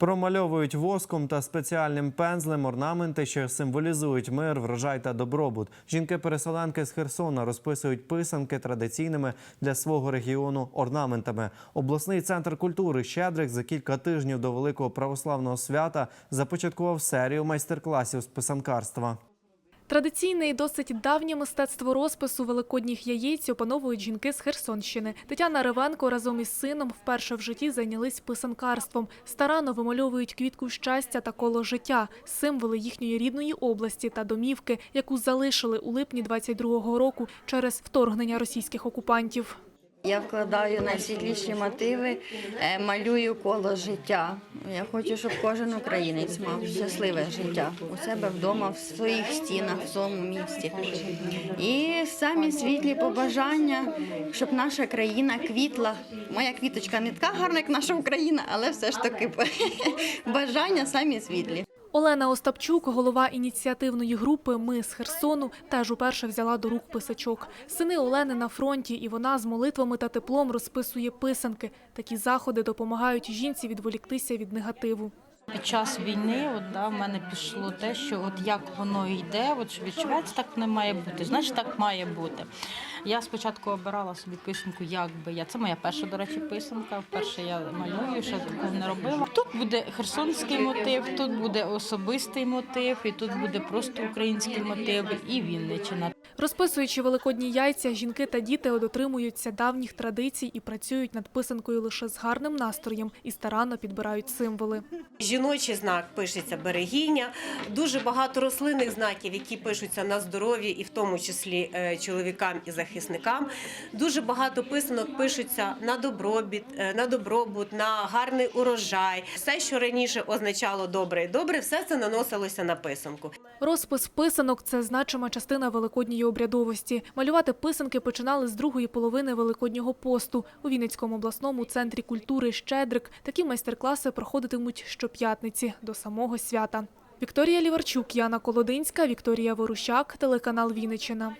Промальовують воском та спеціальним пензлем орнаменти, що символізують мир, врожай та добробут. Жінки-переселенки з Херсона розписують писанки традиційними для свого регіону орнаментами. Обласний центр культури Щедрик за кілька тижнів до великого православного свята започаткував серію майстер-класів з писанкарства. Традиційне і досить давнє мистецтво розпису великодніх яєць опановують жінки з Херсонщини. Тетяна Ревенко разом із сином вперше в житті зайнялись писанкарством. Старано вимальовують квітку щастя та коло життя, символи їхньої рідної області та домівки, яку залишили у липні 22-го року через вторгнення російських окупантів. Я вкладаю найсвітліші мотиви, е, малюю коло життя. Я хочу, щоб кожен українець мав щасливе життя у себе вдома, в своїх стінах, в своєму місті. І самі світлі побажання, щоб наша країна квітла. Моя квіточка не така гарна, як наша Україна, але все ж таки бажання самі світлі. Олена Остапчук, голова ініціативної групи Ми з Херсону, теж уперше взяла до рук писачок. Сини Олени на фронті, і вона з молитвами та теплом розписує писанки. Такі заходи допомагають жінці відволіктися від негативу. Під час війни от, да, в мене пішло те, що от як воно йде, от, що відчувається, так не має бути. Значить, так має бути. Я спочатку обирала собі писанку, як би я. Це моя перша, до речі, писанка. Вперше я малюю, ще такого не робила. Тут буде херсонський мотив, тут буде особистий мотив, і тут буде просто український мотив і Вінниччина. Розписуючи великодні яйця, жінки та діти дотримуються давніх традицій і працюють над писанкою лише з гарним настроєм і старанно підбирають символи. Жіночий знак пишеться берегиня. Дуже багато рослинних знаків, які пишуться на здоров'я, і в тому числі е, чоловікам і захисникам. Дуже багато писанок пишуться на добробіт, е, на добробут, на гарний урожай. Все, що раніше означало добре і добре, все це наносилося на писанку. Розпис писанок – це значима частина великодньої обрядовості. Малювати писанки починали з другої половини Великоднього посту. У Вінницькому обласному центрі культури «Щедрик» такі майстер-класи проходитимуть щоп'ятниці до самого свята. Вікторія Ліварчук, Яна Колодинська, Вікторія Ворущак, телеканал Вінниччина.